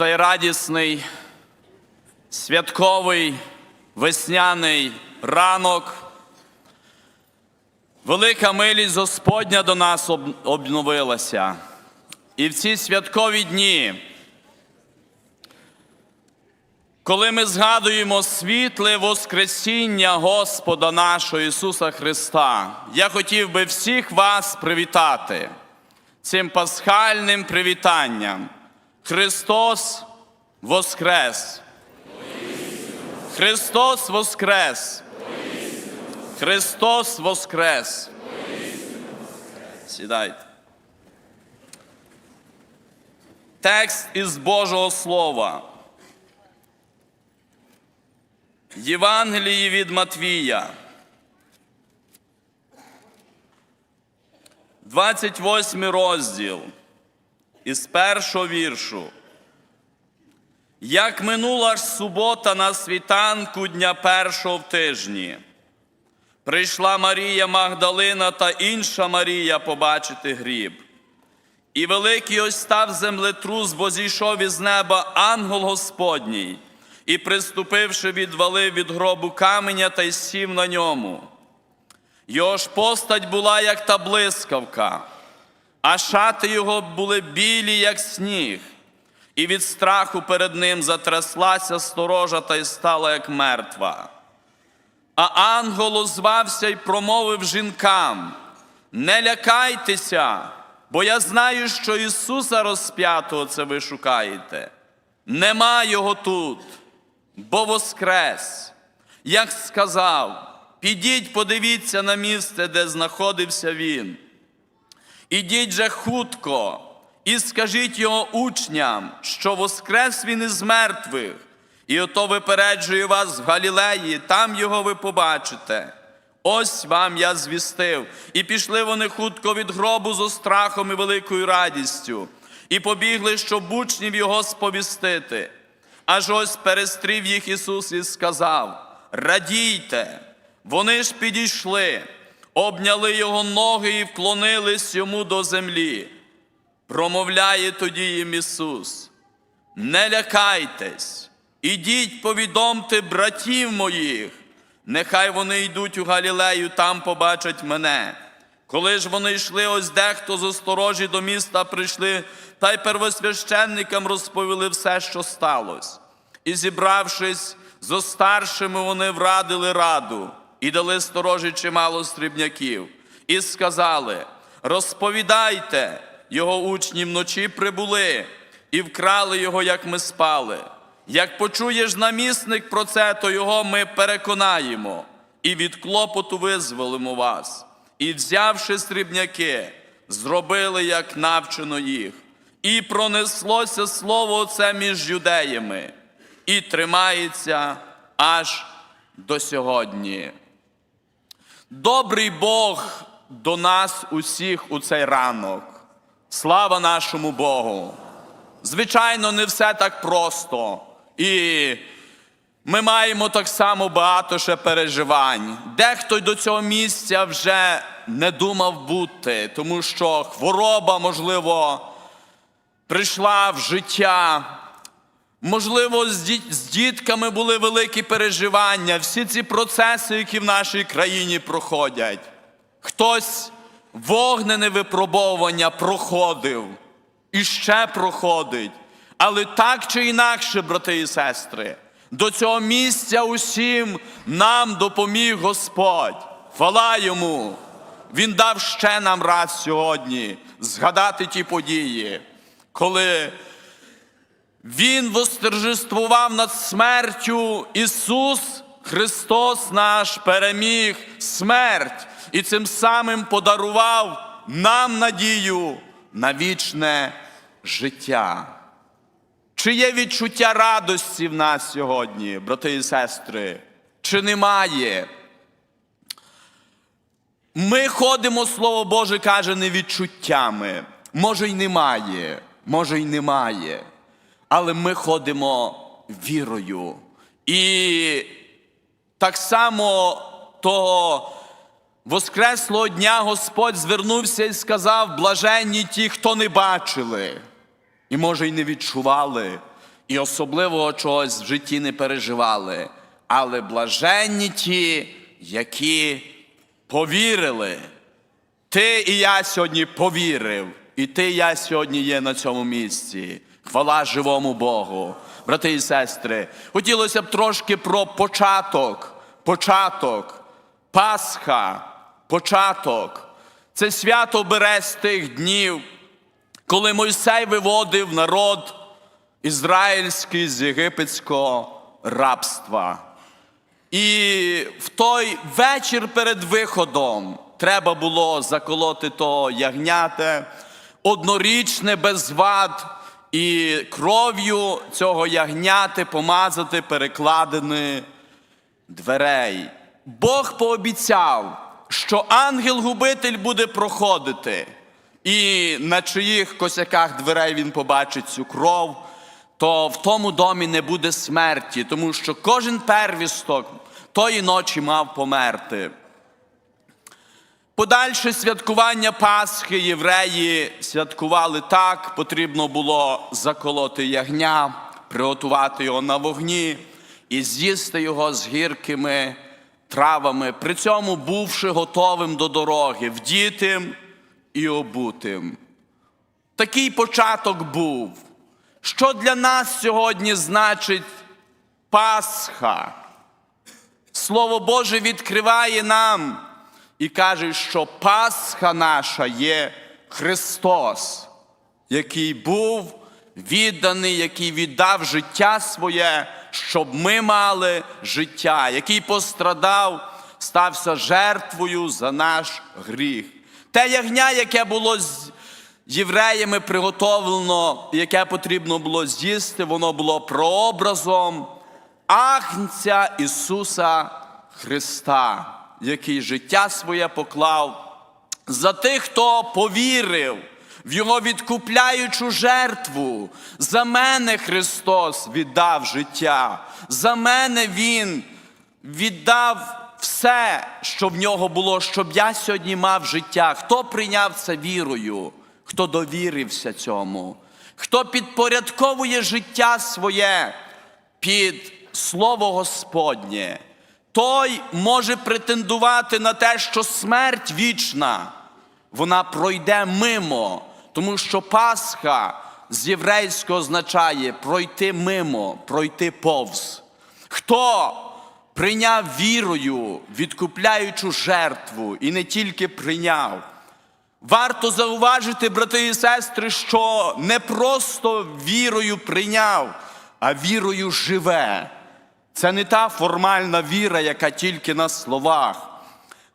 цей радісний, святковий, весняний ранок. Велика милість Господня до нас обновилася. І в ці святкові дні, коли ми згадуємо світле Воскресіння Господа нашого Ісуса Христа, я хотів би всіх вас привітати цим пасхальним привітанням. Христос Воскрес! Христос Воскрес! Христос Воскрес! Сідайте. Текст із Божого Слова. Євангелії від Матвія. 28 розділ із першого віршу. Як минула ж субота на світанку дня першого в тижні, прийшла Марія Магдалина та інша Марія побачити гріб. І великий ось став землетрус, бо зійшов із неба ангел Господній, і, приступивши, відвалив від гробу каменя та й сів на ньому. Його ж постать була, як та блискавка, а шати його були білі, як сніг, і від страху перед ним затряслася сторожа та й стала, як мертва. А ангел озвався й промовив жінкам: Не лякайтеся, бо я знаю, що Ісуса розп'ятого це ви шукаєте. Нема його тут, бо воскрес. Як сказав, підіть, подивіться на місце, де знаходився він. Ідіть же хутко і скажіть його учням, що воскрес він із мертвих, і ото випереджую вас в Галілеї, там його ви побачите. Ось вам я звістив. І пішли вони хутко від гробу зо страхом і великою радістю, і побігли, щоб учнів його сповістити. Аж ось перестрів їх Ісус і сказав: Радійте, вони ж підійшли, обняли його ноги і вклонились йому до землі. Промовляє тоді їм Ісус. Не лякайтесь, ідіть, повідомте братів моїх, нехай вони йдуть у Галілею, там побачать мене. Коли ж вони йшли, ось дехто з осторожі до міста прийшли, та й первосвященникам розповіли все, що сталося. І зібравшись зо старшими, вони врадили раду і дали сторожі чимало срібняків, і сказали: розповідайте, його учні вночі прибули і вкрали його, як ми спали. Як почуєш намісник про це, то його ми переконаємо і від клопоту визволимо вас. І, взявши срібняки, зробили, як навчено їх, і пронеслося слово оце між юдеями, і тримається аж до сьогодні. Добрий Бог до нас усіх у цей ранок. Слава нашому Богу! Звичайно, не все так просто. І ми маємо так само багато ще переживань. Дехто й до цього місця вже не думав бути, тому що хвороба, можливо, прийшла в життя. Можливо, з, дітками були великі переживання, всі ці процеси, які в нашій країні проходять. Хтось вогнене випробовування проходив і ще проходить. Але так чи інакше, брати і сестри, до цього місця усім нам допоміг Господь. Хвала йому! Він дав ще нам раз сьогодні згадати ті події, коли він восторжествував над смертю Ісус Христос наш переміг смерть і цим самим подарував нам надію на вічне життя. Чи є відчуття радості в нас сьогодні, брати і сестри? Чи немає? Ми ходимо, Слово Боже каже, не відчуттями. Може, й немає, може, й немає. Але ми ходимо вірою. І так само того Воскреслого дня Господь звернувся і сказав: блаженні ті, хто не бачили, і може й не відчували, і особливого чогось в житті не переживали. Але блаженні ті, які повірили. Ти і я сьогодні повірив, і ти і я сьогодні є на цьому місці. Хвала живому Богу. Брати і сестри, хотілося б трошки про початок. Початок, Пасха, початок. Це свято бере з тих днів, коли Мойсей виводив народ ізраїльський з єгипетського рабства. І в той вечір перед виходом треба було заколоти то ягняте, однорічне без вад, і кров'ю цього ягняти помазати перекладини дверей. Бог пообіцяв, що ангел-губитель буде проходити, і на чиїх косяках дверей він побачить цю кров, то в тому домі не буде смерті, тому що кожен первісток тої ночі мав померти. Подальше святкування Пасхи євреї святкували так, потрібно було заколоти ягня, приготувати його на вогні і з'їсти його з гіркими травами, при цьому бувши готовим до дороги, вдітим і обутим. Такий початок був. Що для нас сьогодні значить Пасха? Слово Боже відкриває нам і каже, що Пасха наша є Христос, який був відданий, який віддав життя своє, щоб ми мали життя, який пострадав, стався жертвою за наш гріх. Те ягня, яке було з євреями приготовлено, яке потрібно було з'їсти, воно було прообразом Агнця Ісуса Христа, який життя своє поклав за тих, хто повірив в Його відкупляючу жертву. За мене Христос віддав життя. За мене Він віддав все, що в нього було, щоб я сьогодні мав життя. Хто прийняв це вірою, хто довірився цьому, хто підпорядковує життя своє під Слово Господнє, той може претендувати на те, що смерть вічна, вона пройде мимо, тому що Пасха з єврейського означає пройти мимо, пройти повз. Хто прийняв вірою, відкупляючу жертву, і не тільки прийняв. Варто зауважити, брати і сестри, що не просто вірою прийняв, а вірою живе. Це не та формальна віра, яка тільки на словах,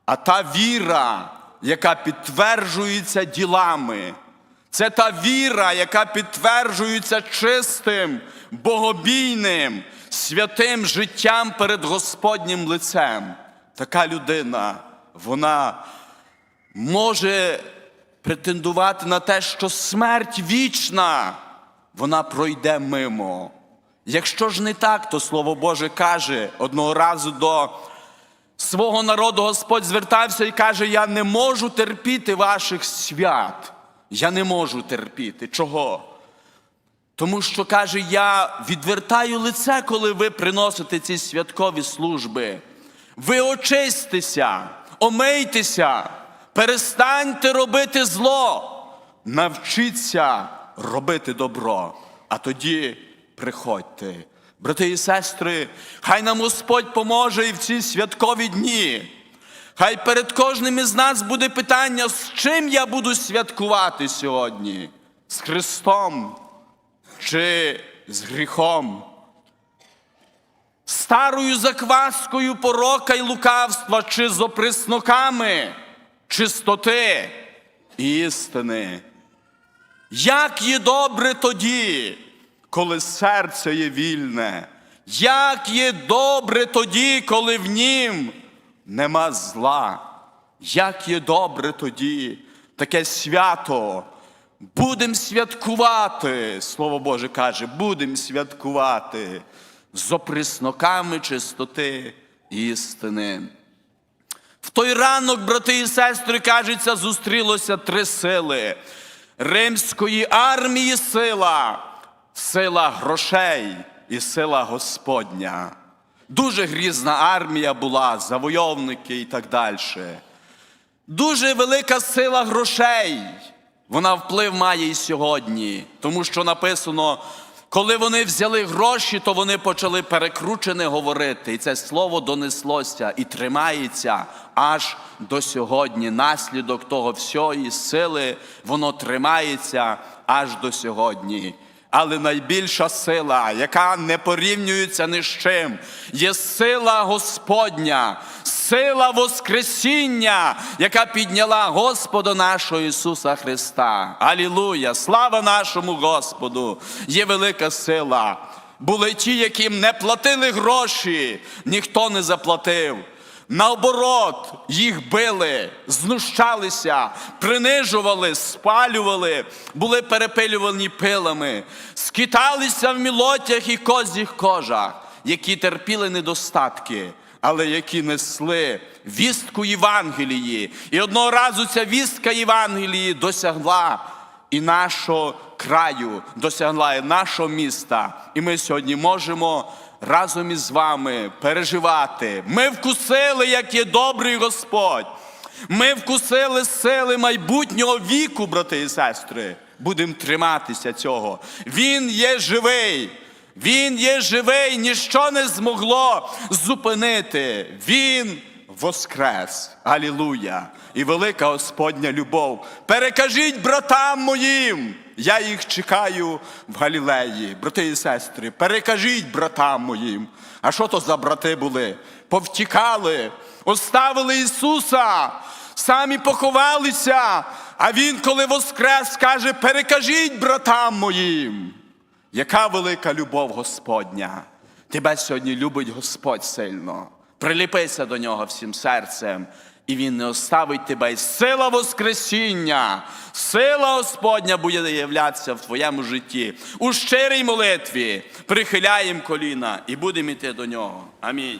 а та віра, яка підтверджується ділами. Це та віра, яка підтверджується чистим, богобійним, святим життям перед Господнім лицем. Така людина, вона може претендувати на те, що смерть вічна, вона пройде мимо. Якщо ж не так, то Слово Боже каже одного разу до свого народу Господь звертався і каже: Я не можу терпіти ваших свят. Я не можу терпіти. Чого? Тому що каже, я відвертаю лице, коли ви приносите ці святкові служби. Ви очистися, омийтеся, перестаньте робити зло, навчіться робити добро, а тоді приходьте. Брати і сестри, хай нам Господь поможе і в ці святкові дні. Хай перед кожним із нас буде питання, з чим я буду святкувати сьогодні? З Христом чи з гріхом? Старою закваскою порока й лукавства, чи з оприсноками чистоти і істини. Як є добре тоді, коли серце є вільне, як є добре тоді, коли в нім нема зла, як є добре тоді, таке свято. Будем святкувати, Слово Боже каже, будем святкувати з оприсноками чистоти істини. В той ранок, брати і сестри, кажеться, зустрілося три сили. Римської армії сила, сила грошей і сила Господня. Дуже грізна армія була, завойовники і так далі. Дуже велика сила грошей. Вона вплив має і сьогодні, тому що написано, коли вони взяли гроші, то вони почали перекручене говорити. І це слово донеслося і тримається аж до сьогодні. Наслідок того всієї сили, воно тримається аж до сьогодні. Але найбільша сила, яка не порівнюється ні з чим, є сила Господня, сила Воскресіння, яка підняла Господа нашого Ісуса Христа. Алілуя! Слава нашому Господу! Є велика сила. Були ті, яким не платили гроші, ніхто не заплатив. Наоборот, їх били, знущалися, принижували, спалювали, були перепилювані пилами, скиталися в мілотях і козіх кожах, які терпіли недостатки, але які несли вістку Євангелії. І одного разу ця вістка Євангелії досягла і нашого краю, досягла і нашого міста. І ми сьогодні можемо разом із вами переживати. Ми вкусили, як є добрий Господь. Ми вкусили сили майбутнього віку, брати і сестри. Будемо триматися цього. Він є живий. Він є живий, ніщо не змогло зупинити. Він воскрес. Алілуя! І велика Господня любов. Перекажіть братам моїм. Я їх чекаю в Галілеї, брати і сестри. Перекажіть братам моїм. А що то за брати були? Повтікали, оставили Ісуса, самі поховалися. А Він, коли воскрес, каже: перекажіть братам моїм. Яка велика любов Господня! Тебе сьогодні любить Господь сильно. Приліпися до нього всім серцем, і Він не оставить тебе. І сила Воскресіння, сила Господня буде являтися в твоєму житті. У щирій молитві прихиляємо коліна і будемо йти до нього. Амінь.